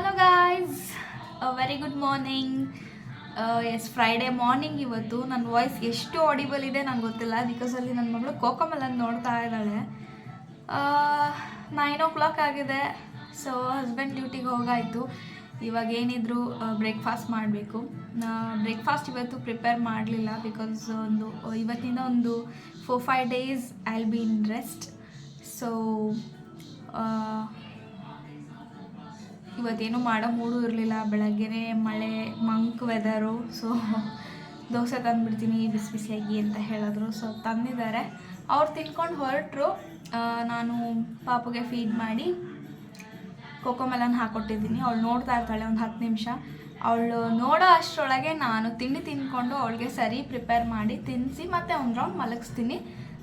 Hello guys very good morning yes Friday morning ಇವತ್ತು. ನನ್ನ voice ಎಷ್ಟು ಆಡಿಬಲ್ ಇದೆ ನಂಗೆ ಗೊತ್ತಿಲ್ಲ. ಬಿಕಾಸ್ ಅಲ್ಲಿ ನನ್ನ ಮಗಳು ಕೋಕಮಲನ್ನು ನೋಡ್ತಾ ಇದ್ದಾಳೆ. ನೈನ್ ಓ ಕ್ಲಾಕ್ ಆಗಿದೆ. ಸೊ ಹಸ್ಬೆಂಡ್ ಡ್ಯೂಟಿಗೆ ಹೋಗಾಯಿತು. ಇವಾಗ ಏನಿದ್ರು ಬ್ರೇಕ್ಫಾಸ್ಟ್ ಮಾಡಬೇಕು. ಬ್ರೇಕ್ಫಾಸ್ಟ್ ಇವತ್ತು ಪ್ರಿಪೇರ್ ಮಾಡಲಿಲ್ಲ. ಬಿಕಾಸ್ ಒಂದು ಇವತ್ತಿನ ಒಂದು four five days I be in rest so ಇವತ್ತೇನು ಮಾಡೋ ಮೂಡು ಇರಲಿಲ್ಲ. ಬೆಳಗ್ಗೆನೇ ಮಳೆ, ಮಂಕ್ ವೆದರು ಸೊ ದೋಸೆ ತಂದುಬಿಡ್ತೀನಿ ಬಿಸಿ ಬಿಸಿಯಾಗಿ ಅಂತ ಹೇಳಿದ್ರು. ಸೊ ತಂದಿದ್ದಾರೆ. ಅವ್ರು ತಿನ್ಕೊಂಡು ಹೊರಟರು. ನಾನು ಪಾಪುಗೆ ಫೀಡ್ ಮಾಡಿ ಕೋಕೋಮೆಲನ್ ಹಾಕ್ಕೊಟ್ಟಿದ್ದೀನಿ ಅವಳು ನೋಡ್ತಾ ಇರ್ತಾಳೆ ಒಂದು ಹತ್ತು ನಿಮಿಷ. ಅವಳು ನೋಡೋ ಅಷ್ಟರೊಳಗೆ ನಾನು ತಿಂಡಿ ತಿಂದ್ಕೊಂಡು ಅವಳಿಗೆ ಸರಿ ಪ್ರಿಪೇರ್ ಮಾಡಿ ತಿನ್ನಿಸಿ ಮತ್ತೆ ಒಂದು ರೌಂಡ್ ಮಲಗಿಸ್ತೀನಿ.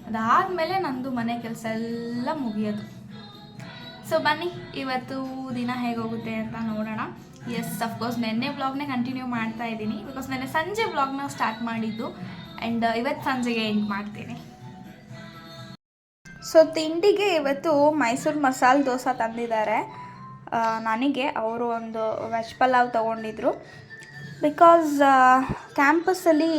ಅದಾದಮೇಲೆ ನಂದು ಮನೆ ಕೆಲಸ ಎಲ್ಲ ಮುಗಿಯೋದು. ಸೊ ಬನ್ನಿ, ಇವತ್ತು ದಿನ ಹೇಗೋಗುತ್ತೆ ಅಂತ ನೋಡೋಣ. ಎಸ್ ಅಫ್ಕೋರ್ಸ್ ನೆನ್ನೆ ವ್ಲಾಗ್ನೆ ಕಂಟಿನ್ಯೂ ಮಾಡ್ತಾ ಇದ್ದೀನಿ. ಬಿಕಾಸ್ ನೆನ್ನೆ ಸಂಜೆ ವ್ಲಾಗ್ನ ಸ್ಟಾರ್ಟ್ ಮಾಡಿದ್ದು. ಆ್ಯಂಡ್ ಇವತ್ತು ಸಂಜೆಗೆ ಎಂಡ್ ಮಾಡ್ತೀನಿ. ಸೊ ತಿಂಡಿಗೆ ಇವತ್ತು ಮೈಸೂರು ಮಸಾಲೆ ದೋಸೆ ತಂದಿದ್ದಾರೆ. ನನಗೆ ಅವರು ಒಂದು ವೆಜ್ ಪಲಾವ್ ತೊಗೊಂಡಿದ್ರು. ಬಿಕಾಸ್ ಕ್ಯಾಂಪಸ್ಸಲ್ಲಿ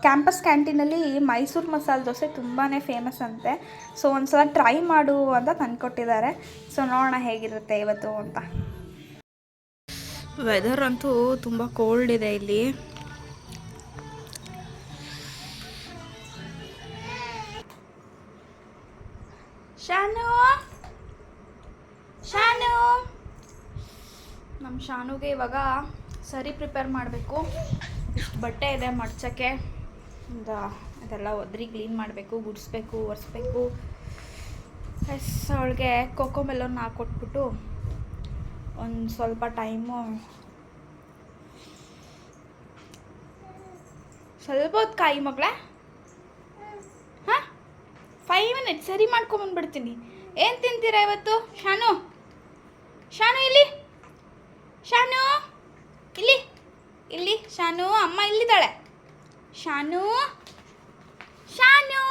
ಕ್ಯಾಂಪಸ್ ಕ್ಯಾಂಟೀನಲ್ಲಿ ಮೈಸೂರು ಮಸಾಲೆ ದೋಸೆ ತುಂಬಾ ಫೇಮಸ್ ಅಂತೆ. ಸೊ ಒಂದು ಸಲ ಟ್ರೈ ಮಾಡು ಅಂತ ತಂದುಕೊಟ್ಟಿದ್ದಾರೆ. ಸೊ ನೋಡೋಣ ಹೇಗಿರುತ್ತೆ ಇವತ್ತು ಅಂತ. ವೆದರ್ ಅಂತೂ ತುಂಬ ಕೋಲ್ಡ್ ಇದೆ ಇಲ್ಲಿ. ಶಾನು? ಶಾನು? ನಮ್ಮ ಶಾನುಗೆ ಇವಾಗ ಸರಿ ಪ್ರಿಪೇರ್ ಮಾಡಬೇಕು. ಇಷ್ಟು ಬಟ್ಟೆ ಇದೆ ಮಡ್ಚೋಕ್ಕೆ. ಒಂದು ಅದೆಲ್ಲ ಒದ್ರಿ ಕ್ಲೀನ್ ಮಾಡಬೇಕು, ಗುಡಿಸ್ಬೇಕು, ಒರೆಸ್ಬೇಕು. ಎಸ್ ಅವಳಿಗೆ ಕೊಕ್ಕೋ ಮೆಲೋನ್ ಹಾಕ್ಕೊಟ್ಬಿಟ್ಟು ಒಂದು ಸ್ವಲ್ಪ ಟೈಮು ಸ್ವಲ್ಪ ಹೊತ್ತು ಕಾಯಿ ಮಗಳೇ. ಹಾಂ? ಫೈವ್ ಮಿನಿಟ್ಸ್ ಸರಿ ಮಾಡ್ಕೊಂಬಂದ್ಬಿಡ್ತೀನಿ ಏನು ತಿಂತೀರಾ ಇವತ್ತು? ಶಾನು. ಶಾನು, ಇಲ್ಲಿ. ಶಾನು, ಇಲ್ಲಿ. ಇಲ್ಲಿ ಶಾನು, ಅಮ್ಮ ಇಲ್ಲಿದ್ದಾಳೆ. Shanu Shanu.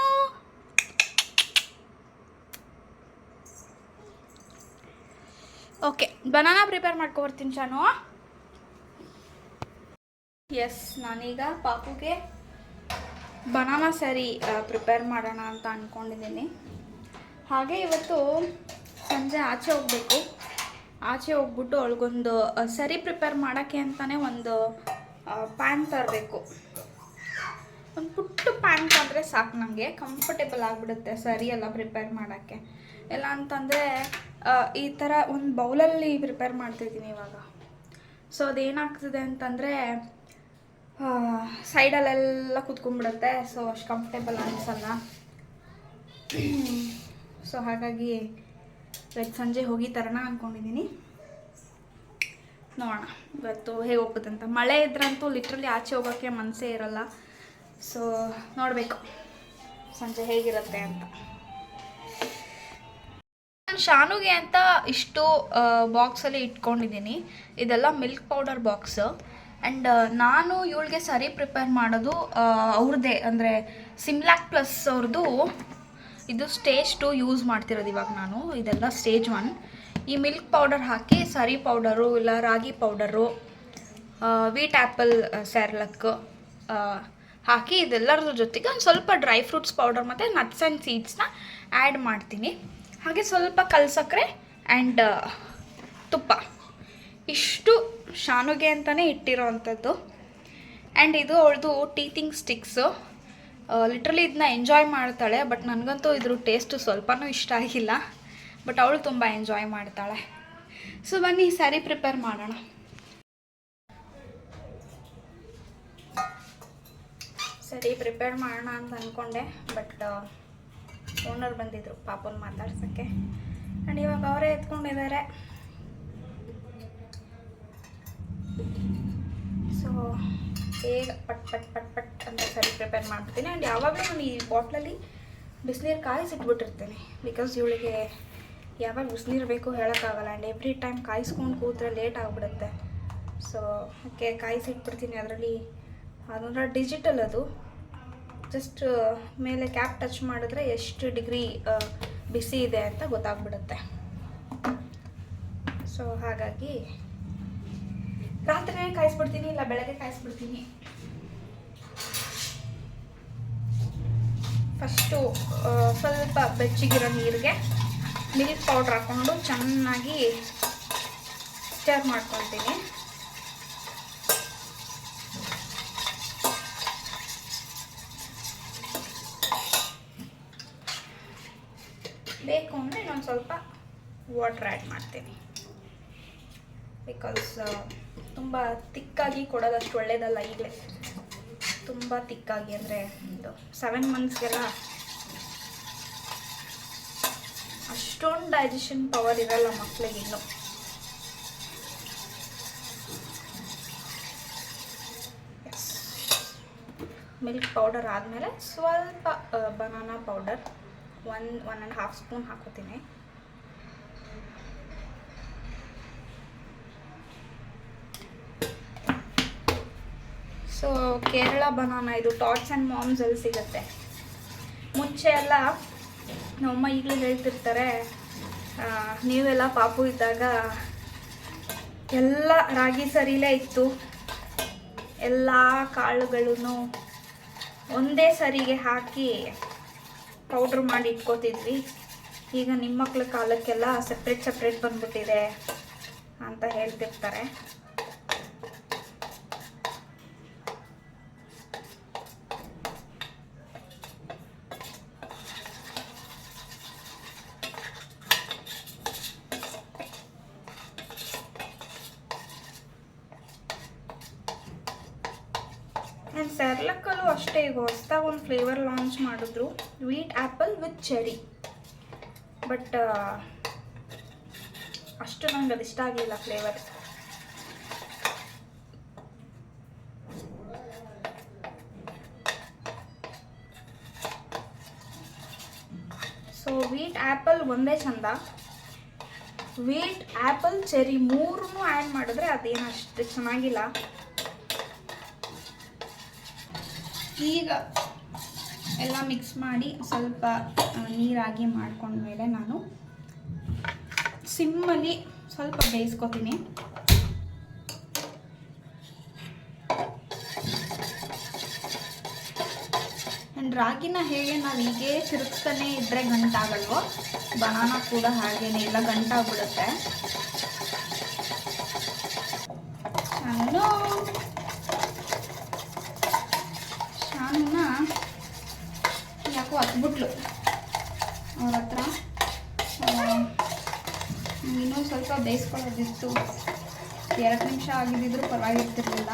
Okay banana prepare ಮಾಡ್ಕೊಬರ್ತೀನಿ Shanu. Yes ನಾನೀಗ ಪಾಪುಗೆ ಬನಾನಾ ಸರಿ ಪ್ರಿಪೇರ್ ಮಾಡೋಣ ಅಂತ ಅಂದ್ಕೊಂಡಿದ್ದೀನಿ ಹಾಗೆ ಇವತ್ತು ಸಂಜೆ ಆಚೆ ಹೋಗಬೇಕು. ಆಚೆ ಹೋಗ್ಬಿಟ್ಟು ಅವಳಿಗೊಂದು ಸರಿ ಪ್ರಿಪೇರ್ ಮಾಡೋಕ್ಕೆ ಅಂತಲೇ ಒಂದು ಪ್ಯಾನ್ ತರಬೇಕು. ಒಂದು ಪುಟ್ಟ ಪ್ಯಾನ್ ತಂದರೆ ಸಾಕು ನಮಗೆ ಕಂಫರ್ಟೇಬಲ್ ಆಗಿಬಿಡುತ್ತೆ ಸರಿ ಎಲ್ಲ ಪ್ರಿಪೇರ್ ಮಾಡೋಕ್ಕೆ. ಎಲ್ಲ ಅಂತಂದರೆ ಈ ಥರ ಒಂದು ಬೌಲಲ್ಲಿ ಪ್ರಿಪೇರ್ ಮಾಡ್ತಿದ್ದೀನಿ ಇವಾಗ. ಸೊ ಅದೇನಾಗ್ತದೆ ಅಂತಂದರೆ ಸೈಡಲ್ಲೆಲ್ಲ ಕುತ್ಕೊಂಡ್ಬಿಡುತ್ತೆ ಸೊ ಅಷ್ಟು ಕಂಫರ್ಟೇಬಲ್ ಅನಿಸಲ್ಲ. ಸೊ ಹಾಗಾಗಿ ಇವತ್ತು ಸಂಜೆ ಹೋಗಿ ತರೋಣ ಅಂದ್ಕೊಂಡಿದ್ದೀನಿ ನೋಡೋಣ. ಇವತ್ತು ಹೇಗೆ ಹೋಗ್ತದೆ ಅಂತ ಮಳೆ ಇದ್ರಂತೂ ಲಿಟ್ರಲಿ ಆಚೆ ಹೋಗೋಕ್ಕೆ ಮನಸ್ಸೇ ಇರೋಲ್ಲ. ಸೊ ನೋಡಬೇಕು. ಸಂಜೆ ಹೇಗಿರುತ್ತೆ ಅಂತ. ನಾನು ಶಾನುಗೆ ಅಂತ ಇಷ್ಟು ಬಾಕ್ಸಲ್ಲಿ ಇಟ್ಕೊಂಡಿದ್ದೀನಿ ಇದೆಲ್ಲ ಮಿಲ್ಕ್ ಪೌಡರ್ ಬಾಕ್ಸ್ ಆ್ಯಂಡ್ ನಾನು ಇವಳಿಗೆ ಸರಿ ಪ್ರಿಪೇರ್ ಮಾಡೋದು ಅವ್ರದ್ದೇ ಅಂದರೆ ಸಿಮ್ಲಾಕ್ ಪ್ಲಸ್ ಅವ್ರದ್ದು ಇದು ಸ್ಟೇಜ್ ಟು ಯೂಸ್ ಮಾಡ್ತಿರೋದು ಇವಾಗ ನಾನು, ಇದೆಲ್ಲ ಸ್ಟೇಜ್ ಒನ್. ಈ ಮಿಲ್ಕ್ ಪೌಡರ್ ಹಾಕಿ, ಸರಿ ಪೌಡರು ಇಲ್ಲ ರಾಗಿ ಪೌಡರು ವೀಟ್ ಆ್ಯಪಲ್ ಸ್ಯಾರ್ಲಕ್ ಹಾಕಿ ಇದೆಲ್ಲರ ಜೊತೆಗೆ ಒಂದು ಸ್ವಲ್ಪ ಡ್ರೈ ಫ್ರೂಟ್ಸ್ ಪೌಡರ್ ಮತ್ತು ನಟ್ಸ್ ಆ್ಯಂಡ್ ಸೀಡ್ಸ್ನ ಆ್ಯಡ್ ಮಾಡ್ತೀನಿ. ಹಾಗೆ ಸ್ವಲ್ಪ ಕಲ್ಸಕ್ಕರೆ ಆ್ಯಂಡ್ ತುಪ್ಪ. ಇಷ್ಟು ಶಾನುಗೆ ಅಂತಲೇ ಇಟ್ಟಿರೋ ಅಂಥದ್ದು ಆ್ಯಂಡ್ ಇದು ಅವಳದು ಟೀತಿಂಗ್ ಸ್ಟಿಕ್ಸು ಲಿಟ್ರಲಿ ಇದನ್ನ ಎಂಜಾಯ್ ಮಾಡ್ತಾಳೆ ಬಟ್ ನನಗಂತೂ ಇದ್ರ ಟೇಸ್ಟು ಸ್ವಲ್ಪನೂ ಇಷ್ಟ ಆಗಿಲ್ಲ. ಬಟ್ ಅವಳು ತುಂಬ ಎಂಜಾಯ್ ಮಾಡ್ತಾಳೆ. ಸೊ ಬನ್ನಿ ಸ್ಯಾರಿ ಪ್ರಿಪೇರ್ ಮಾಡೋಣ. ಸರಿ ಪ್ರಿಪೇರ್ ಮಾಡೋಣ ಅಂತ ಅಂದ್ಕೊಂಡೆ ಬಟ್ ಓನರ್ ಬಂದಿದ್ರು ಪಾಪನ ಮಾತಾಡ್ಸೋಕ್ಕೆ. ಆ್ಯಂಡ್ ಇವಾಗ ಅವರೇ ಎತ್ಕೊಂಡಿದ್ದಾರೆ. ಸೊ ಬೇಗ ಪಟ್ ಪಟ್ ಪಟ್ ಪಟ್ ಸರಿ ಪ್ರಿಪೇರ್ ಮಾಡ್ತೀನಿ ಆ್ಯಂಡ್ ಯಾವಾಗಲೂ ನಾನು ಈ ಬಾಟ್ಲಲ್ಲಿ ಬಿಸಿನೀರು ಕಾಯಿಸಿಟ್ಬಿಟ್ಟಿರ್ತೀನಿ. ಬಿಕಾಸ್ ಇವಳಿಗೆ ಯಾವಾಗ ಬಿಸಿನೀರು ಬೇಕು ಹೇಳೋಕ್ಕಾಗಲ್ಲ. ಆ್ಯಂಡ್ ಎವ್ರಿ ಟೈಮ್ ಕಾಯಿಸ್ಕೊಂಡು ಕೂತ್ರೆ ಲೇಟ್ ಆಗಿಬಿಡುತ್ತೆ. ಸೊ ಓಕೆ ಕಾಯಿಸಿಟ್ಬಿಡ್ತೀನಿ ಅದರಲ್ಲಿ. ಅದೊಂಥರ ಡಿಜಿಟಲ್ ಅದು. ಜಸ್ಟ್ ಮೇಲೆ ಕ್ಯಾಪ್ ಟಚ್ ಮಾಡಿದ್ರೆ ಎಷ್ಟು ಡಿಗ್ರಿ ಬಿಸಿ ಇದೆ ಅಂತ ಗೊತ್ತಾಗ್ಬಿಡುತ್ತೆ. ಸೊ ಹಾಗಾಗಿ ರಾತ್ರಿನೇ ಕಾಯಿಸ್ಬಿಡ್ತೀನಿ, ಇಲ್ಲ ಬೆಳಗ್ಗೆ ಕಾಯಿಸ್ಬಿಡ್ತೀನಿ. ಫಸ್ಟು ಸ್ವಲ್ಪ ಬೆಚ್ಚಗಿರೋ ನೀರಿಗೆ ಮಿಲ್ಕ್ ಪೌಡ್ರ್ ಹಾಕ್ಕೊಂಡು ಚೆನ್ನಾಗಿ ಸ್ಟರ್ ಮಾಡ್ಕೊಳ್ತೀನಿ. ಬೇಕು ಅಂದರೆ ಇನ್ನೊಂದು ಸ್ವಲ್ಪ ವಾಟ್ರ್ ಆ್ಯಡ್ ಮಾಡ್ತೀನಿ. ಬಿಕಾಸ್ ತುಂಬ ತಿಕ್ಕಾಗಿ ಕೊಡೋದಷ್ಟು ಒಳ್ಳೆಯದಲ್ಲ ಈಗಲೇ. ತುಂಬ ತಿಕ್ಕಾಗಿ ಅಂದರೆ ಇದು ಸೆವೆನ್ ಮಂತ್ಸ್ಗೆಲ್ಲ ಅಷ್ಟೊಂದು ಡೈಜೆಷನ್ ಪವರ್ ಇರಲ್ಲ ಮಕ್ಕಳಿಗೆ ಇನ್ನು. ಮಿಲ್ಕ್ ಪೌಡರ್ ಆದಮೇಲೆ ಸ್ವಲ್ಪ banana powder one one and half spoon ಹಾಕೋತೀನಿ. ಸೊ ಕೇರಳ ಬನಾನ ಇದು ಟಾಟ್ಸ್ ಆ್ಯಂಡ್ ಮಾಮ್ಸಲ್ಲಿ ಸಿಗುತ್ತೆ. ಮುಂಚೆ ಎಲ್ಲ ನಮ್ಮಮ್ಮ ಈಗಲೂ ಹೇಳ್ತಿರ್ತಾರೆ ನೀವೆಲ್ಲ ಪಾಪು ಇದ್ದಾಗ ಎಲ್ಲ ರಾಗಿ ಸರಿಲೇ ಇತ್ತು. ಎಲ್ಲ ಕಾಳುಗಳನ್ನು ಒಂದೇ ಸರಿಗೆ ಹಾಕಿ ಪೌಡ್ರ್ ಮಾಡಿ ಇಟ್ಕೋತಿದ್ವಿ. ಈಗ ನಿಮ್ಮ ಮಕ್ಕಳ ಕಾಲಕ್ಕೆಲ್ಲ ಸಪ್ರೇಟ್ ಸಪ್ರೇಟ್ ಬಂದ್ಬಿಟ್ಟಿದೆ ಅಂತ ಹೇಳ್ತಿರ್ತಾರೆ ಆ್ಯಂಡ್ ಸ್ಯಾರ್ಲಕ್ಕಲ್ಲೂ ಅಷ್ಟೇ ಈಗ ಹೊಸ್ದಾಗಿ ಒಂದು ಫ್ಲೇವರ್ ಲಾಂಚ್ ಮಾಡಿದ್ರು ವೀಟ್ ಚೆರಿ ಬಟ್ ಅಷ್ಟು ನಂಗೆ ಅದು ಇಷ್ಟ ಆಗಲಿಲ್ಲ ಫ್ಲೇವರ್ ಸೊ ವೀಟ್ ಆ್ಯಪಲ್ ಒಂದೇ ಚಂದ. ವೀಟ್ ಆ್ಯಪಲ್ ಚೆರಿ ಮೂರನ್ನೂ ಆ್ಯಡ್ ಮಾಡಿದ್ರೆ ಅದೇನು ಅಷ್ಟು ಚೆನ್ನಾಗಿಲ್ಲ. ಈಗ ಎಲ್ಲ ಮಿಕ್ಸ್ ಮಾಡಿ ಸ್ವಲ್ಪ ನೀರಾಗಿ ಮಾಡ್ಕೊಂಡ್ಮೇಲೆ ನಾನು ಸಿಮ್ಮಲ್ಲಿ ಸ್ವಲ್ಪ ಬೇಯಿಸ್ಕೊತೀನಿ. ರಾಗಿನ ಹೇಗೆ ನಾವು ಹೀಗೆ ತಿರುಗಿಸ್ತಾನೆ ಇದ್ದರೆ ಗಂಟಾಗಲ್ವೋ, ಬನಾನ ಕೂಡ ಹಾಗೇನೆ ಇಲ್ಲ ಗಂಟಾಗ್ಬಿಡುತ್ತೆ. ನಾನು ಯಾಕೋ ಹತ್ಬಿಟ್ಲು ಅವ್ರ ಹತ್ರ. ಇನ್ನೂ ಸ್ವಲ್ಪ ಬೇಯಿಸ್ಕೊಳ್ಳೋದಿತ್ತು. ಎರಡು ನಿಮಿಷ ಆಗಿದ್ದಿದ್ರು ಪರವಾಗಿರ್ತಿರ್ಲಿಲ್ಲ.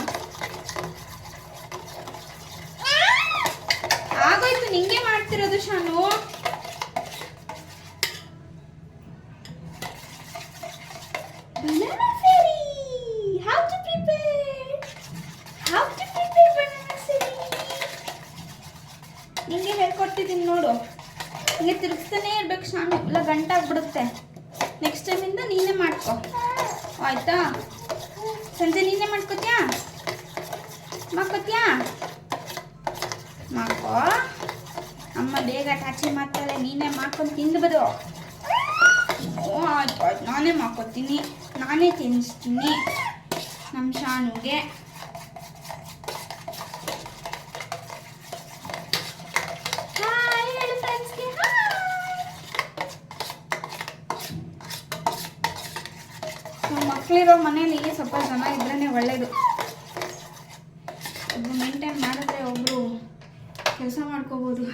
ಆಗೋಯ್ತು, ನಿಂಗೆ ಮಾಡ್ತಿರೋದು ಶಾನು. ತಿರುಗಿಸ್ತಾನೆ ಎಲ್ಲ ಗಂಟಾಗ್ಬಿಡುತ್ತೆ ನೆಕ್ಸ್ಟ್ ಟೈಮಿಂದ ನೀನೇ ಮಾಡ್ಕೊ. ಆಯ್ತಾ? ಸಂಜೆ ನೀನೇ ಮಾಡ್ಕೋತ್ಯಾ? ಮಾಡ್ಕೋತ್ಯಾ? ಮಾಡ್ಕೋ. ಅಮ್ಮ ಬೇಗ ಟಾಚಿ ಮಾಡ್ತಾಳೆ, ನೀನೇ ಮಾಡ್ಕೊಂಡು ತಿಂದ್ಬೋದು ಆಯ್ತು ಆಯ್ತು. ನಾನೇ ಮಾಡ್ಕೋತೀನಿ. ನಾನೇ ತಿನ್ನಿಸ್ತೀನಿ ನಮ್ಮ ಶಾನುಗೆ ಹಾಯ್ ಹೇಳು ಫ್ರೆಂಡ್ಸ್ಗೆ ಹಾಯ್ ಮಕ್ಕಳಿರೋ ಮನೇಲಿ ಸ್ವಲ್ಪ ಜನ ಇದ್ರೇ ಒಳ್ಳೇದು. ಒಬ್ರು ಮೇಂಟೈನ್ ಮಾಡಿದ್ರೆ ಒಬ್ರು ಕೆಲಸ ಮಾಡ್ಕೋಬೋದು.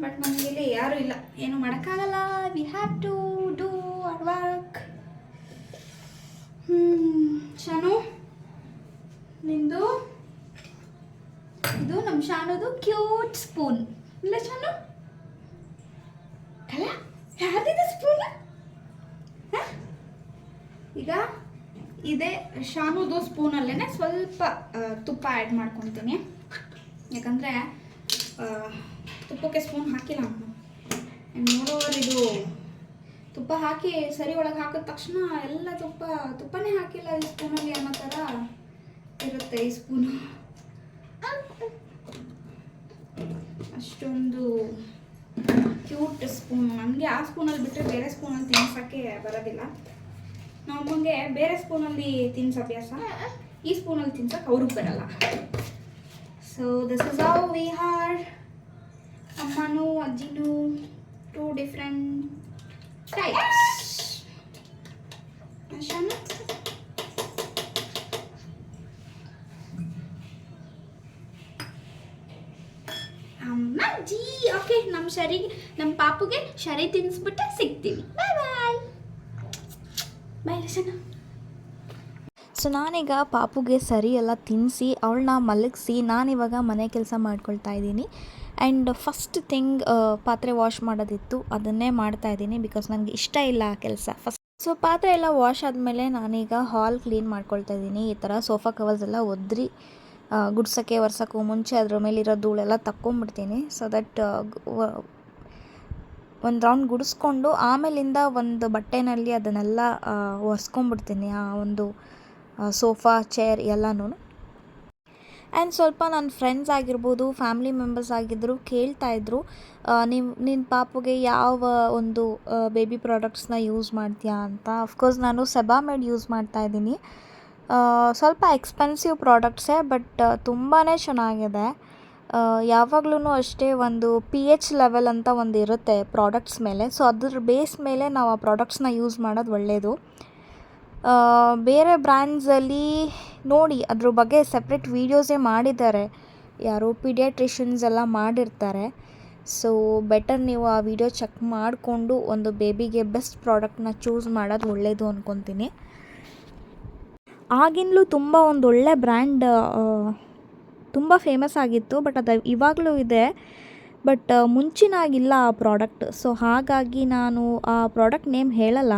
ಬಟ್ ನಮಗಿಲ್ಲಿ ಯಾರೂ ಇಲ್ಲ. ಏನು ಮಾಡೋಕ್ಕಾಗಲ್ಲ. We have to do at work Shanu? ನಿಂದು? ಇದು ನಮ್ಮ ಶಾನುದು ಕ್ಯೂಟ್ ಸ್ಪೂನ್ ಇಲ್ಲ ಶಾನು ಅಲ್ಲ ಯಾರ್ದಿದೆ ಸ್ಪೂನ್ ಈಗ ಇದೇ. ಶಾನುದು ಸ್ಪೂನಲ್ಲೇ ಸ್ವಲ್ಪ ತುಪ್ಪ ಆ್ಯಡ್ ಮಾಡ್ಕೊತೀನಿ. ಯಾಕಂದರೆ ತುಪ್ಪಕ್ಕೆ ಸ್ಪೂನ್ ಹಾಕಿಲ್ಲ ಮೋರೋವರ್ ಇದು ತುಪ್ಪ ಹಾಕಿ ಸರಿ ಒಳಗೆ ಹಾಕಿದ ತಕ್ಷಣ ಎಲ್ಲ ತುಪ್ಪ, ತುಪ್ಪನೇ ಹಾಕಿಲ್ಲ ಈ ಸ್ಪೂನಲ್ಲಿ ಅನ್ನೋ ಥರ ಇರುತ್ತೆ ಈ ಸ್ಪೂನು ಅಷ್ಟೊಂದು ಕ್ಯೂಟ್ ಸ್ಪೂನ್ ನನಗೆ ಆ ಸ್ಪೂನಲ್ಲಿ ಬಿಟ್ಟರೆ ಬೇರೆ ಸ್ಪೂನಲ್ಲಿ ತಿನ್ಸೋಕ್ಕೆ ಬರೋದಿಲ್ಲ. ನಮ್ಮಂಗೆ ಬೇರೆ ಸ್ಪೂನಲ್ಲಿ ತಿನ್ಸೋ ಅಭ್ಯಾಸ. ಈ ಸ್ಪೂನಲ್ಲಿ ತಿನ್ಸೋಕೆ ಅವ್ರಿಗೆ ಬರಲ್ಲ. So this is how we are ಅಮ್ಮನೂ, ಅಜ್ಜಿನೂ ಟೂ ಡಿಫ್ರೆಂಟ್ ಟೈಪ್ಸ್ ಶಾನು ಅಮ್ಮಜ್ಜಿ ಓಕೆ ನಮ್ಮ ಶರಿ ನಮ್ಮ ಪಾಪುಗೆ ಶರಿ ತಿನ್ನಿಸ್ಬಿಟ್ಟು ಸಿಗ್ತೀವಿ. ಲಕ್ಷಣ ಸೊ ನಾನೀಗ ಪಾಪುಗೆ ಸರಿ ಎಲ್ಲ ತಿನ್ನಿಸಿ ಅವಳನ್ನ ಮಲಗಿಸಿ, ನಾನಿವಾಗ ಮನೆ ಕೆಲಸ ಮಾಡ್ಕೊಳ್ತಾ ಇದ್ದೀನಿ. ಆ್ಯಂಡ್ ಫಸ್ಟ್ ಥಿಂಗ್ ಪಾತ್ರೆ ವಾಶ್ ಮಾಡೋದಿತ್ತು. ಅದನ್ನೇ ಮಾಡ್ತಾ ಇದ್ದೀನಿ ಬಿಕಾಸ್ ನನಗೆ ಇಷ್ಟ ಇಲ್ಲ ಆ ಕೆಲಸ. ಫಸ್ಟ್ ಸೊ ಪಾತ್ರೆ ಎಲ್ಲ ವಾಶ್ ಆದಮೇಲೆ ನಾನೀಗ ಹಾಲ್ ಕ್ಲೀನ್ ಮಾಡ್ಕೊಳ್ತಾ ಇದ್ದೀನಿ. ಈ ಥರ ಸೋಫಾ ಕವರ್ಸ್ ಎಲ್ಲ ಒದ್ರಿ ಗುಡ್ಸೋಕ್ಕೆ, ಒರ್ಸೋಕ್ಕೂ ಮುಂಚೆ ಅದ್ರ ಮೇಲಿರೋ ಧೂಳೆಲ್ಲ ತಕ್ಕೊಂಬಿಡ್ತೀನಿ. ಸೊ ದಟ್ ಒಂದು ರೌಂಡ್ ಗುಡಿಸ್ಕೊಂಡು ಆಮೇಲಿಂದ ಒಂದು ಬಟ್ಟೆನಲ್ಲಿ ಅದನ್ನೆಲ್ಲ ಒರೆಸ್ಕೊಂಡ್ಬಿಡ್ತೀನಿ. ಆ ಒಂದು ಸೋಫಾ ಚೇರ್ ಎಲ್ಲನೂ ಆ್ಯಂಡ್ ಸ್ವಲ್ಪ ನನ್ನ ಫ್ರೆಂಡ್ಸ್ ಆಗಿರ್ಬೋದು ಫ್ಯಾಮಿಲಿ ಮೆಂಬರ್ಸ್ ಆಗಿದ್ದರು ಕೇಳ್ತಾಯಿದ್ರು ನೀವು ನಿನ್ನ ಪಾಪುಗೆ ಯಾವ ಒಂದು ಬೇಬಿ ಪ್ರಾಡಕ್ಟ್ಸ್ನ ಯೂಸ್ ಮಾಡ್ತೀಯಾ ಅಂತ. ಅಫ್ಕೋರ್ಸ್ ನಾನು ಸೆಬಾಮೆಡ್ ಯೂಸ್ ಮಾಡ್ತಾ ಇದ್ದೀನಿ. ಸ್ವಲ್ಪ ಎಕ್ಸ್ಪೆನ್ಸಿವ್ ಪ್ರಾಡಕ್ಟ್ಸೇ ಬಟ್ ತುಂಬಾ ಚೆನ್ನಾಗಿದೆ. ಯಾವಾಗ್ಲೂ ಅಷ್ಟೇ ಒಂದು ಪಿ ಎಚ್ ಲೆವೆಲ್ ಅಂತ ಒಂದು ಇರುತ್ತೆ ಪ್ರಾಡಕ್ಟ್ಸ್ ಮೇಲೆ. ಸೊ ಅದ್ರ ಬೇಸ್ ಮೇಲೆ ನಾವು ಆ ಪ್ರಾಡಕ್ಟ್ಸ್ನ ಯೂಸ್ ಮಾಡೋದು ಒಳ್ಳೆಯದು ಬೇರೆ ಬ್ರ್ಯಾಂಡ್ಸಲ್ಲಿ ನೋಡಿ, ಅದ್ರ ಬಗ್ಗೆ ಸಪ್ರೇಟ್ ವೀಡಿಯೋಸೇ ಮಾಡಿದ್ದಾರೆ. ಯಾರೋ ಪಿಡಿಯಾಟ್ರಿಷನ್ಸ್ ಎಲ್ಲ ಮಾಡಿರ್ತಾರೆ. ಸೊ ಬೆಟರ್ ನೀವು ಆ ವಿಡಿಯೋ ಚೆಕ್ ಮಾಡಿಕೊಂಡು ಒಂದು ಬೇಬಿಗೆ ಬೆಸ್ಟ್ ಪ್ರಾಡಕ್ಟ್ನ ಚೂಸ್ ಮಾಡೋದು ಒಳ್ಳೆಯದು ಅಂದ್ಕೊತೀನಿ ಆಗಿನಲೂ ತುಂಬ ಒಂದು ಒಳ್ಳೆ ಬ್ರ್ಯಾಂಡ್ ತುಂಬ ಫೇಮಸ್ ಆಗಿತ್ತು ಬಟ್ ಅದು ಇವಾಗಲೂ ಇದೆ. ಬಟ್ ಮುಂಚಿನಾಗಿಲ್ಲ ಆ ಪ್ರಾಡಕ್ಟ್ ಸೊ ಹಾಗಾಗಿ ನಾನು ಆ ಪ್ರಾಡಕ್ಟ್ ನೇಮ್ ಹೇಳಲ್ಲ.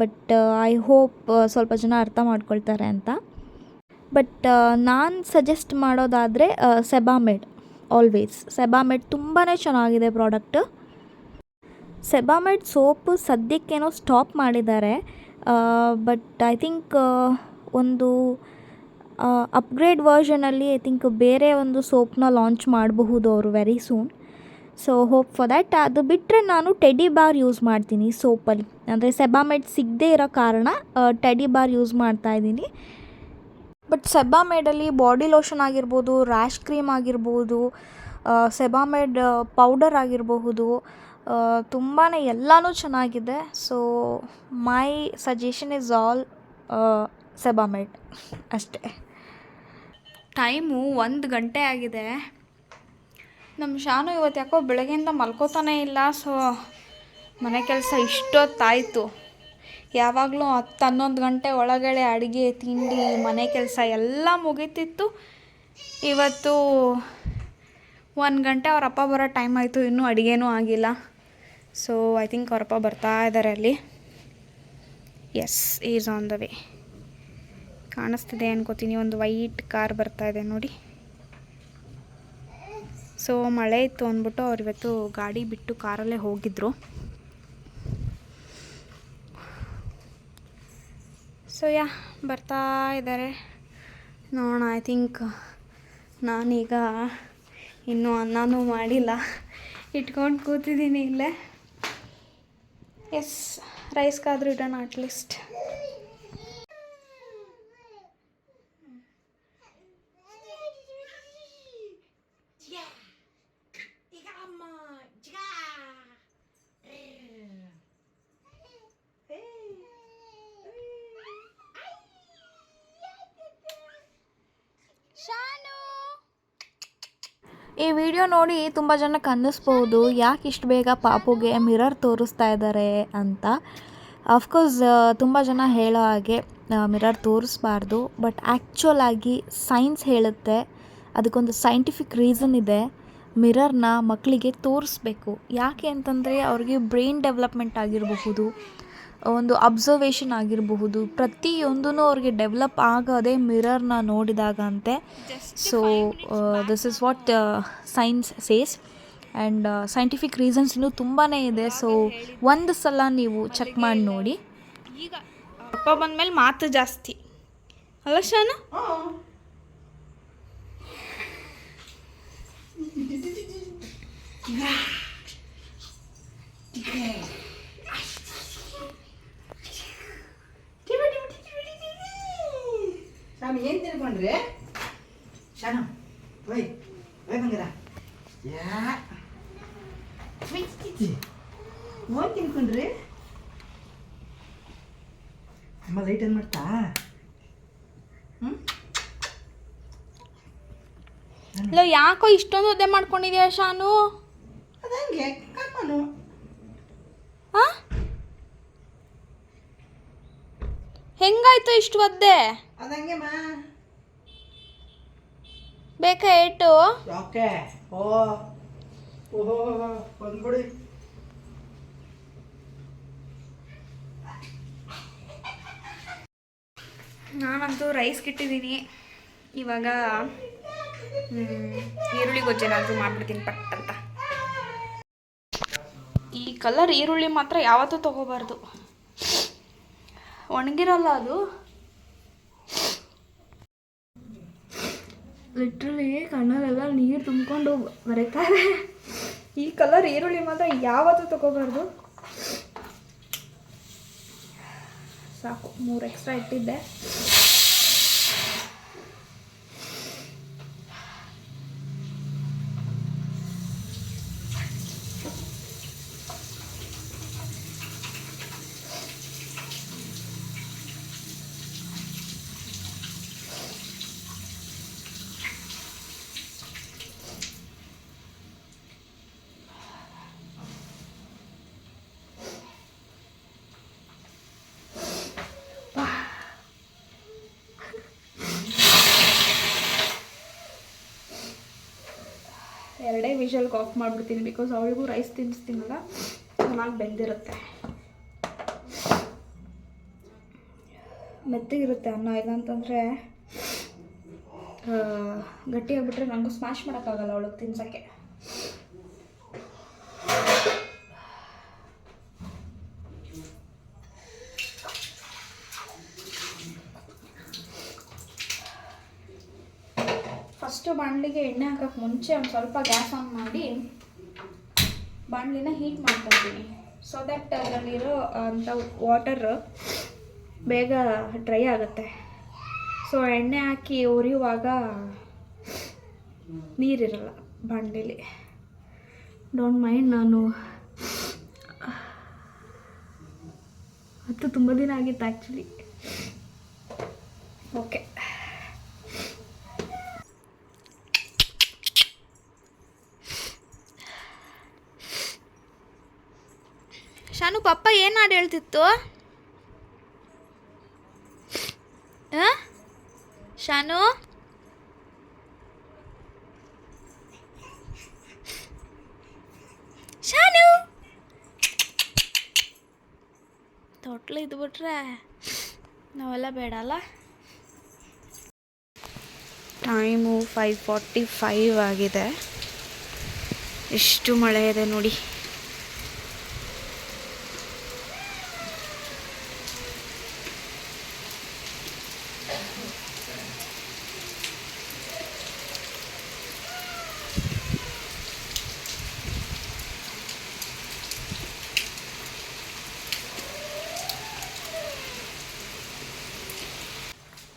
ಬಟ್ ಐ ಹೋಪ್ ಸ್ವಲ್ಪ ಜನ ಅರ್ಥ ಮಾಡ್ಕೊಳ್ತಾರೆ ಅಂತ. ಬಟ್ ನಾನು ಸಜೆಸ್ಟ್ ಮಾಡೋದಾದರೆ ಸೆಬಾಮೆಡ್ ಆಲ್ವೇಸ್ ಸೆಬಾಮೆಡ್ ತುಂಬಾ ಚೆನ್ನಾಗಿದೆ ಪ್ರಾಡಕ್ಟ್ ಸೆಬಾಮೆಡ್ ಸೋಪು ಸದ್ಯಕ್ಕೇನೋ ಸ್ಟಾಪ್ ಮಾಡಿದ್ದಾರೆ. ಬಟ್ ಐ ಥಿಂಕ್ ಒಂದು ಅಪ್ಗ್ರೇಡ್ ವರ್ಷನಲ್ಲಿ ಐ ಥಿಂಕ್ ಬೇರೆ ಒಂದು ಸೋಪ್ನ ಲಾಂಚ್ ಮಾಡಬಹುದು ಅವರು very soon so hope for that ಅದು ಬಿಟ್ಟರೆ ನಾನು ಟೆಡಿ ಬಾರ್ ಯೂಸ್ ಮಾಡ್ತೀನಿ ಸೋಪಲ್ಲಿ. ಅಂದರೆ ಸೆಬಾಮೆಡ್ ಸಿಗದೇ ಇರೋ ಕಾರಣ ಟೆಡಿ ಬಾರ್ ಯೂಸ್ ಮಾಡ್ತಾ ಇದ್ದೀನಿ. ಬಟ್ ಸೆಬಾಮೇಡಲ್ಲಿ ಬಾಡಿ ಲೋಷನ್ ಆಗಿರ್ಬೋದು ರ್ಯಾಶ್ ಕ್ರೀಮ್ ಆಗಿರ್ಬೋದು ಸೆಬಾಮೇಡ್ ಪೌಡರ್ ಆಗಿರಬಹುದು ತುಂಬಾ ಎಲ್ಲನೂ ಚೆನ್ನಾಗಿದೆ. So my suggestion is all Sebamed ಅಷ್ಟೇ. ಟೈಮು ಒಂದು ಗಂಟೆ ಆಗಿದೆ. ನಮ್ಮ ಶಾನು ಇವತ್ತು ಯಾಕೋ ಬೆಳಗ್ಗೆಯಿಂದ ಮಲ್ಕೋತಾನೆ ಇಲ್ಲ, ಸೊ ಮನೆ ಕೆಲಸ ಇಷ್ಟೊತ್ತಾಯಿತು. ಯಾವಾಗಲೂ ಹತ್ತು ಹನ್ನೊಂದು ಗಂಟೆ ಒಳಗಡೆ ಅಡುಗೆ, ತಿಂಡಿ, ಮನೆ ಕೆಲಸ ಎಲ್ಲ ಮುಗೀತಿತ್ತು. ಇವತ್ತು ಒಂದು ಗಂಟೆ ಅವರಪ್ಪ ಬರೋ ಟೈಮ್ ಆಯಿತು, ಇನ್ನೂ ಅಡುಗೆನೂ ಆಗಿಲ್ಲ. ಸೊ ಐ ಥಿಂಕ್ ಅವರಪ್ಪ ಬರ್ತಾ ಇದ್ದಾರೆ ಅಲ್ಲಿ. Yes is on the way ಕಾಣಿಸ್ತಿದೆ ಅನ್ಕೋತೀನಿ. ಒಂದು ವೈಟ್ ಕಾರ್ ಬರ್ತಾ ಇದೆ ನೋಡಿ. ಸೊ ಮಳೆ ಇತ್ತು ಅಂದ್ಬಿಟ್ಟು ಅವ್ರು ಇವತ್ತು ಗಾಡಿ ಬಿಟ್ಟು ಕಾರಲ್ಲೇ ಹೋಗಿದ್ರು. ಸೊ ಯಾ ಬರ್ತಾ ಇದ್ದಾರೆ ನೋಡೋಣ ಐ ಥಿಂಕ್ ನಾನೀಗ ಇನ್ನೂ ಅನ್ನನೂ ಮಾಡಿಲ್ಲ. ಇಟ್ಕೊಂಡು ಕೂತಿದ್ದೀನಿ ಇಲ್ಲೇ. ಎಸ್ ರೈಸ್ಗಾದರೂ ಇಡೋಣ ಅಟ್ಲೀಸ್ಟ್ ಈ ವಿಡಿಯೋ ನೋಡಿ ತುಂಬ ಜನಕ್ಕೆ ಅನ್ನಿಸ್ಬೋದು ಯಾಕೆ ಇಷ್ಟು ಬೇಗ ಪಾಪುಗೆ ಮಿರರ್ ತೋರಿಸ್ತಾ ಇದ್ದಾರೆ ಅಂತ? ಅಫ್ಕೋರ್ಸ್ ತುಂಬ ಜನ ಹೇಳೋ ಹಾಗೆ ಮಿರರ್ ತೋರಿಸ್ಬಾರ್ದು. ಬಟ್ ಆ್ಯಕ್ಚುಲ್ ಆಗಿ ಸೈನ್ಸ್ ಹೇಳುತ್ತೆ. ಅದಕ್ಕೊಂದು ಸೈಂಟಿಫಿಕ್ ರೀಸನ್ ಇದೆ. ಮಿರರ್ನ ಮಕ್ಕಳಿಗೆ ತೋರಿಸ್ಬೇಕು. ಯಾಕೆ ಅಂತಂದರೆ ಅವ್ರಿಗೆ ಬ್ರೈನ್ ಡೆವಲಪ್ಮೆಂಟ್ ಆಗಿರಬಹುದು. ಒಂದು ಅಬ್ಸರ್ವೇಷನ್ ಆಗಿರಬಹುದು. ಪ್ರತಿಯೊಂದೂ ಅವ್ರಿಗೆ ಡೆವಲಪ್ ಆಗೋದೇ ಮಿರರ್ನ ನೋಡಿದಾಗ ಅಂತೆ. So this is what science says and scientific ರೀಸನ್ಸ್ನು ಇನ್ನೂ ತುಂಬಾ ಇದೆ. ಸೊ ಒಂದು ಸಲ ನೀವು ಚೆಕ್ ಮಾಡಿ ನೋಡಿ. ಈಗ ಅಪ್ಪ ಬಂದಮೇಲೆ ಮಾತು ಜಾಸ್ತಿ. ಅಲ್ಲ ಶಾನ? ಶಾನು ಏನು ತಿಳ್ಕೊಂಡ್ರಿ? ಶಾನು ಹೋಯ್ ಹೋಯ್ ಬಂಗಾರ. ಯಾ? ಓನ್ ತಿನ್ಕೊಂಡ್ರಿ ಅಮ್ಮ ಲೈಟ್ ಏನು ಮಾಡ್ತಾ? ಹ್ಞೂ ಯಾಕೋ ಇಷ್ಟೊಂದು ಒದ್ದೆ ಮಾಡ್ಕೊಂಡಿದ್ಯಾ ಶಾನು? ಅದಂಗೆ ಕಮ್ಮನು ಹಾ ಹೆಂಗಾಯ್ತು ಇಷ್ಟು ಒದ್ದೆ? ಅದಂಗೆ ಮಾ. ಬೇಕಾ ಏಟು? ಯಾಕೆ? ಓ. ಓಹೋ ಬಂದ್ಬಿಡಿ. ನಾನಂತೂ ರೈಸ್ ಇಟ್ಟಿದ್ದೀನಿ ಇವಾಗ ಹ್ಮ್, ಈರುಳ್ಳಿ ಗೊಜ್ಜೇನಾದರೂ ಮಾಡ್ಬಿಡ್ತೀನಿ ಪಟ್ಟಂತ ಈ ಕಲರ್ ಈರುಳ್ಳಿ ಮಾತ್ರ ಯಾವತ್ತೂ ತಗೋಬಾರ್ದು. ಒಣಗಿರಲ್ಲ ಅದು. ಲಿಟ್ರಲಿ ಕಣ್ಣಲ್ಲೆಲ್ಲ ನೀರು ತುಂಬಿಕೊಂಡು ಬರೀತಾರೆ ಈ ಕಲರ್ ಈರುಳ್ಳಿ ಮಾತ್ರ ಯಾವತ್ತೂ ತಗೋಬಾರ್ದು. ಸಾಕು, ಮೂರು ಎಕ್ಸ್ಟ್ರಾ ಇಟ್ಟಿದ್ದೆ ಎರಡೇ ವಿಷಲ್ಗೆ ಆಫ್ ಮಾಡಿಬಿಡ್ತೀನಿ ಬಿಕಾಸ್ ಅವಳಿಗೂ ರೈಸ್ ತಿನ್ನಿಸ್ತೀನಲ್ಲ, ಚೆನ್ನಾಗಿ ಬೆಂದಿರುತ್ತೆ. ಮೆತ್ತಗಿರುತ್ತೆ ಅನ್ನ, ಇಲ್ಲಾಂತಂದರೆ ಗಟ್ಟಿಯಾಗ್ಬಿಟ್ರೆ ನನಗೂ ಸ್ಮ್ಯಾಶ್ ಮಾಡೋಕ್ಕಾಗಲ್ಲ ಅವಳಿಗೆ ತಿನ್ಸೋಕ್ಕೆ. ಫಸ್ಟು ಬಾಣಲಿಗೆ ಎಣ್ಣೆ ಹಾಕೋಕ್ಕೆ ಮುಂಚೆ ಒಂದು ಸ್ವಲ್ಪ ಗ್ಯಾಸ್ ಆನ್ ಮಾಡಿ ಬಾಣಲಿನ ಹೀಟ್ ಮಾಡ್ಕೊತೀನಿ ಸೊ ದಟ್ ಅದರಲ್ಲಿರೋ ಅಂಥ ವಾಟರ್ ಬೇಗ ಡ್ರೈ ಆಗುತ್ತೆ. ಸೊ ಎಣ್ಣೆ ಹಾಕಿ ಉರಿಯುವಾಗ ನೀರಿರಲ್ಲ ಬಾಣಲಿಲಿ ಡೋಂಟ್ ಮೈಂಡ್ ನಾನು. ಅದು ತುಂಬ ದಿನ ಆಗಿತ್ತು ಆ್ಯಕ್ಚುಲಿ ಓಕೆ ಶಾನು ಪಪ್ಪ ಏನು ಹಾಡು ಹೇಳ್ತಿತ್ತು? ಶಾನು? ಶಾನು? ತೊಟ್ಲು ಇದ್ಬಿಟ್ರೆ ನಾವೆಲ್ಲ ಬೇಡಲ್ಲ ಟೈಮು ಫೈವ್ ಫಾರ್ಟಿ ಫೈವ್ ಆಗಿದೆ. ಎಷ್ಟು ಮಳೆ ಇದೆ ನೋಡಿ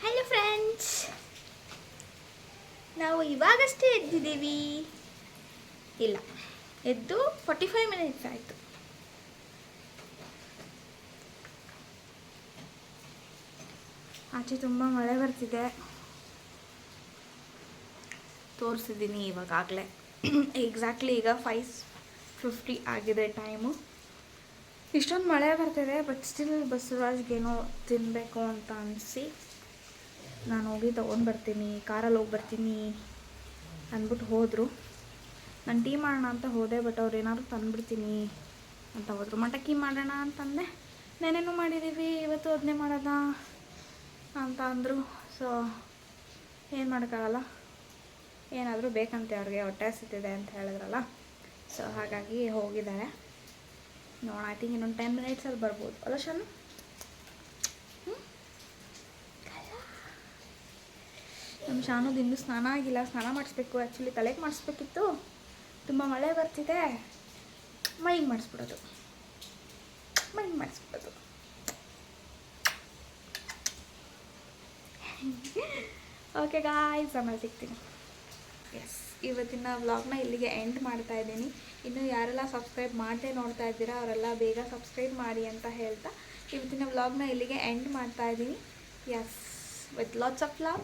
ಹಲೋ ಫ್ರೆಂಡ್ಸ್ ಇವಾಗಷ್ಟೇ ಎದ್ದಿದ್ದೀವಿ. ಇಲ್ಲ, ಎದ್ದು ಫಾರ್ಟಿ ಫೈವ್ ಮಿನಿಟ್ಸ್ ಆಯಿತು. ಆಚೆ ತುಂಬ ಮಳೆ ಬರ್ತಿದೆ. ತೋರಿಸಿದ್ದೀನಿ ಇವಾಗಲೇ ಎಕ್ಸಾಕ್ಟ್ಲಿ ಈಗ ಫೈವ್ ಫಿಫ್ಟಿ ಆಗಿದೆ ಟೈಮು ಇಷ್ಟೊಂದು ಮಳೆ ಬರ್ತಿದೆ ಬಟ್ ಸ್ಟಿಲ್ ಬಸವರಾಜ್ಗೇನೋ ತಿನ್ನಬೇಕು ಅಂತ ಅನಿಸಿ. ನಾನು ಹೋಗಿ ತೊಗೊಂಡು ಬರ್ತೀನಿ, ಕಾರಲ್ಲಿ ಹೋಗಿ ಬರ್ತೀನಿ. ಅಂದ್ಬಿಟ್ಟು ಹೋದರು. ನಾನು ಟೀ ಮಾಡೋಣ ಅಂತ ಹೋದೆ ಬಟ್ ಅವ್ರು ಏನಾದ್ರು ತಂದುಬಿಡ್ತೀನಿ ಅಂತ ಹೋದರು. ಮಟಕಿ ಮಾಡೋಣ ಅಂತಂದೆ. ನೆನೇನು ಮಾಡಿದ್ದೀವಿ ಇವತ್ತು ಅದನ್ನೇ ಮಾಡೋದ ಅಂತ ಅಂದರು. ಸೊ ಏನು ಮಾಡೋಕ್ಕಾಗಲ್ಲ. ಏನಾದರೂ ಬೇಕಂತೆ ಅವ್ರಿಗೆ ಹೊಟ್ಟೆ ಸಿಗ್ತಿದೆ ಅಂತ ಹೇಳಿದ್ರಲ್ಲ. ಸೊ ಹಾಗಾಗಿ ಹೋಗಿದ್ದಾರೆ. ನೋಡೋಣ ಐ ಥಿಂಕ್ ಇನ್ನೊಂದು ಟೆನ್ ಮಿನಿಟ್ಸಲ್ಲಿ ಬರ್ಬೋದು. ಅಲ್ಲ ಶಾನು ನಮ್ಮ ಅನ್ನೋದು ಇನ್ನೂ ಸ್ನಾನ ಆಗಿಲ್ಲ, ಸ್ನಾನ ಮಾಡಿಸ್ಬೇಕು. ಆ್ಯಕ್ಚುಲಿ ತಲೆಗೆ ಮಾಡಿಸ್ಬೇಕಿತ್ತು. ತುಂಬ ಮಳೆ ಬರ್ತಿದೆ. ಮೈಗೆ ಮಾಡಿಸ್ಬಿಡೋದು. ಮೈಗೆ ಮಾಡಿಸ್ಬಿಡೋದು. ಓಕೆ ಗಾಯ್ಸ್ ಆಮೇಲೆ ಸಿಗ್ತೀನಿ. ಎಸ್ ಇವತ್ತಿನ ವ್ಲಾಗ್ನ ಇಲ್ಲಿಗೆ ಎಂಡ್ ಮಾಡ್ತಾ ಇದ್ದೀನಿ. ಇನ್ನು ಯಾರೆಲ್ಲ ಸಬ್ಸ್ಕ್ರೈಬ್ ಮಾಡದೆ ನೋಡ್ತಾ ಇದ್ದೀರಾ, ಅವರೆಲ್ಲ ಬೇಗ ಸಬ್ಸ್ಕ್ರೈಬ್ ಮಾಡಿ ಅಂತ ಹೇಳ್ತಾ, ಇವತ್ತಿನ ವ್ಲಾಗ್ನ ಇಲ್ಲಿಗೆ ಎಂಡ್ ಮಾಡ್ತಾ ಇದ್ದೀನಿ. Yes with lots of love